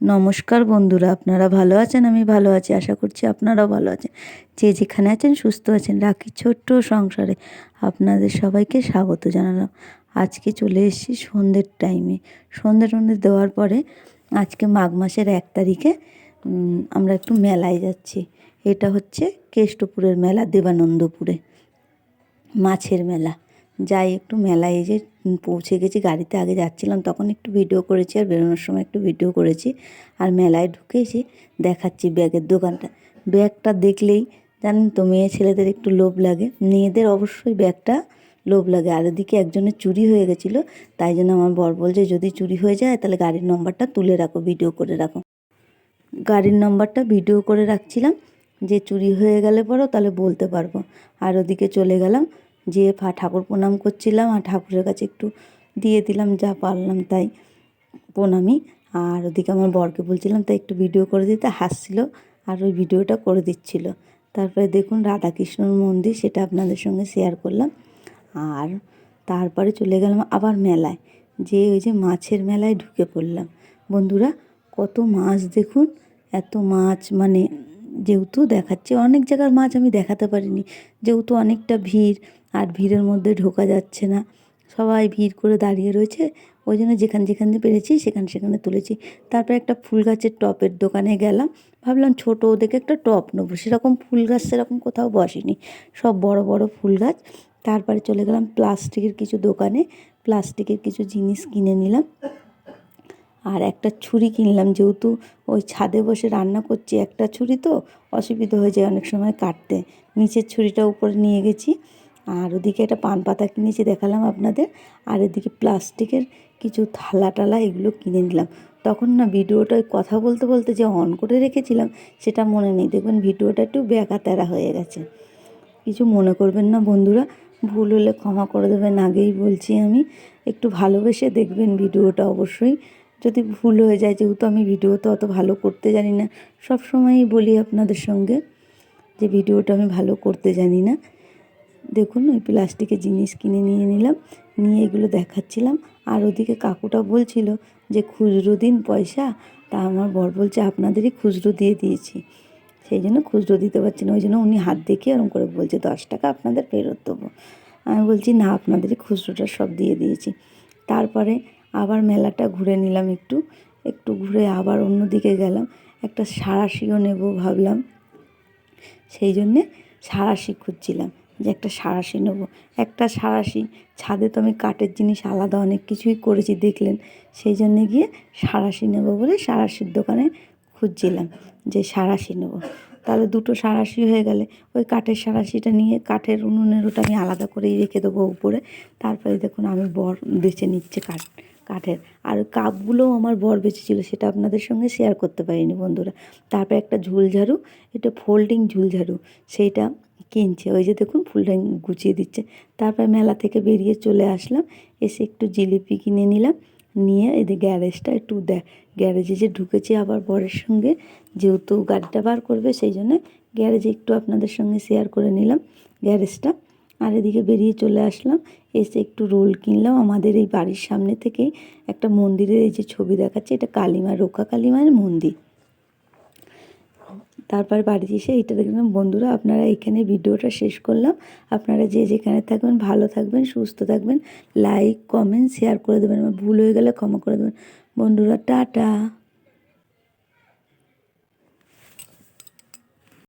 নমস্কার বন্ধুরা, আপনারা ভালো আছেন? আমি ভালো আছি, আশা করছি আপনারাও ভালো আছেন। যে যেখানে আছেন, সুস্থ আছেন, রাখি ছোট্ট সংসারে আপনাদের সবাইকে স্বাগত জানালাম। আজকে চলে এসেছি সন্ধ্যের টাইমে সন্ধ্যে টন্ধে দেওয়ার পরে আজকে মাঘ মাসের এক তারিখে আমরা একটু মেলায় যাচ্ছি। এটা হচ্ছে কেষ্টপুরের মেলা, দেবানন্দপুরে। মাছের মেলা। যাই একটু মেলায় যে পৌঁছে গেছি, গাড়িতে আগে যাচ্ছিলাম, তখন একটু ভিডিও করেছি আর বেরোনোর সময় একটু ভিডিও করেছি আর মেলায় ঢুকেছি, দেখাচ্ছি ব্যাগের দোকানটা। ব্যাগটা দেখলেই জানেন তো, মেয়ে ছেলেদের একটু লোভ লাগে, মেয়েদের অবশ্যই ব্যাগটা লোভ লাগে। আর ওদিকে একজনের চুরি হয়ে গেছিল, তাই জন্য আমার বর বলছে, যদি চুরি হয়ে যায় তাহলে গাড়ির নম্বরটা তুলে রাখো ভিডিও করে রাখো। গাড়ির নম্বরটা ভিডিও করে রাখছিলাম, যে চুরি হয়ে গেলে পরেও তাহলে বলতে পারব। আর ওদিকে চলে গেলাম যেয়ে ঠাকুর প্রণাম করছিলাম আর ঠাকুরের কাছে একটু দিয়ে দিলাম, যা পারলাম তাই প্রণামী আর ওদিকে আমার বরকে বলছিলাম তাই একটু ভিডিও করে দিতে হাসছিল আর ওই ভিডিওটা করে দিচ্ছিল। তারপরে দেখুন রাধাকৃষ্ণর মন্দির, সেটা আপনাদের সঙ্গে শেয়ার করলাম। আর তারপরে চলে গেলাম আবার মেলায়, যে ওই যে মাছের মেলায় ঢুকে পড়লাম। বন্ধুরা, কত মাছ দেখুন, এত মাছ মানে যেহেতু দেখাচ্ছে, অনেক জায়গার মাছ আমি দেখাতে পারিনি। যেহেতু অনেকটা ভিড়, আর ভিড়ের মধ্যে ঢোকা যাচ্ছে না। সবাই ভিড় করে দাঁড়িয়ে রয়েছে, ওই জন্য যেখানে যেখানে পেরেছি, সেখানে সেখানে তুলেছি। তারপরে একটা ফুল গাছের টপের দোকানে গেলাম। ভাবলাম ছোটো দেখে একটা টপ নেব। সেরকম ফুল গাছ সেরকম কোথাও বসেনি। সব বড় বড় ফুল গাছ। তারপরে চলে গেলাম প্লাস্টিকের কিছু দোকানে। প্লাস্টিকের কিছু জিনিস কিনে নিলাম। আর একটা ছুরি কিনলাম, যেহেতু ওই ছাদে বসে রান্না করছি একটা ছুরি তো, অসুবিধা হয়ে যায় অনেক সময় কাটতে। নিচের ছুরিটা উপরে নিয়ে গেছি, আর ওদিকে একটা পান পাতা কিনেছি, দেখালাম আপনাদের। আর এদিকে প্লাস্টিকের কিছু থালা টালা এগুলো কিনে নিলাম। তখন না ভিডিওটা ওই কথা বলতে বলতে যে অন করে রেখেছিলাম, সেটা মনে নেই। দেখবেন ভিডিওটা একটু ব্যাকা তেরা হয়ে গেছে। কিছু মনে করবেন না বন্ধুরা, ভুল হলে ক্ষমা করে দেবেন। আগেই বলছি আমি, একটু ভালোবেসে দেখবেন ভিডিওটা অবশ্যই। যদি ভুল হয়ে যায়, যেহেতু আমি ভিডিও তো অত ভালো করতে জানি না, সব সময়ই বলি আপনাদের সঙ্গে যে ভিডিওটা আমি ভালো করতে জানি না। দেখুন, ওই প্লাস্টিকের জিনিস কিনে নিয়ে নিলাম, নিয়ে এগুলো দেখাচ্ছিলাম। আর ওদিকে কাকুটা বলছিল যে, খুচরো দিন পয়সা? তা আমার বর বলছে, আপনাদেরই খুচরো দিয়ে দিয়েছি। সেই জন্য খুচরো দিতে পারছি না, ওই জন্য উনি হাত দেখিয়ে ওরকম করে বলছে, দশ টাকা আপনাদের ফেরত দেবো। আমি বলছি, না, আপনাদেরই খুচরোটা সব দিয়ে দিয়েছি। তারপরে আবার মেলাটা ঘুরে নিলাম একটু। একটু ঘুরে আবার অন্যদিকে গেলাম। একটা সাঁড়াশিও নেব ভাবলাম। সেই জন্যে সাঁড়াশি খুঁজছিলাম যে একটা সাঁড়াশি নেব। একটা সাঁড়াশি ছাদে তো আমি কাঠের জিনিস আলাদা অনেক কিছুই করেছি দেখলেন। সেই জন্যে গিয়ে সাঁড়াশি নেব বলে সাঁড়াশির দোকানে খুঁজছিলাম যে সাঁড়াশি নেব। তাহলে দুটো সাঁড়াশি হয়ে গেলে ওই কাঠের সাঁড়াশিটা নিয়ে কাঠের উনুনের ওটা আমি আলাদা করেই রেখে দেবো উপরে। তারপরে দেখুন আমি বর বেছে নিচ্ছে কাঠ। কাঠের। আর কাপগুলোও আমার বর বেঁচেছিলো, সেটা আপনাদের সঙ্গে শেয়ার করতে পারিনি বন্ধুরা। তারপরে একটা ঝুল ঝাড়ু এটা ফোল্ডিং ঝুলঝাড়ু সেইটা কিনছে। ওই যে দেখুন ফুলটা গুছিয়ে দিচ্ছে। তারপর মেলা থেকে বেরিয়ে চলে আসলাম, এসে একটু জিলিপি কিনে নিলাম। নিয়ে এদের গ্যারেজটা একটু দে গ্যারেজে যে ঢুকেছি আবার বরের সঙ্গে, যেহেতু গাড়িটা বার করবে, সেই জন্য গ্যারেজে একটু আপনাদের সঙ্গে শেয়ার করে নিলাম। গ্যারেজটা আর এদিকে বেরিয়ে চলে আসলাম। এসে একটু রোল কিনলাম। আমাদের এই বাড়ির সামনে থেকেই একটা মন্দিরের এই যে ছবি দেখাচ্ছে, এটা কালীমা রোকা কালীমার মন্দির। তারপর বাড়িতে এসে এটা দেখলাম, বন্ধুরা, আপনারা এখানে ভিডিওটা শেষ করলাম। আপনারা যে যেখানে থাকবেন, ভালো থাকবেন, সুস্থ থাকবেন লাইক কমেন্ট শেয়ার করে দেবেন। আমার ভুল হয়ে গেলে ক্ষমা করে দেবেন। বন্ধুরা, টাটা।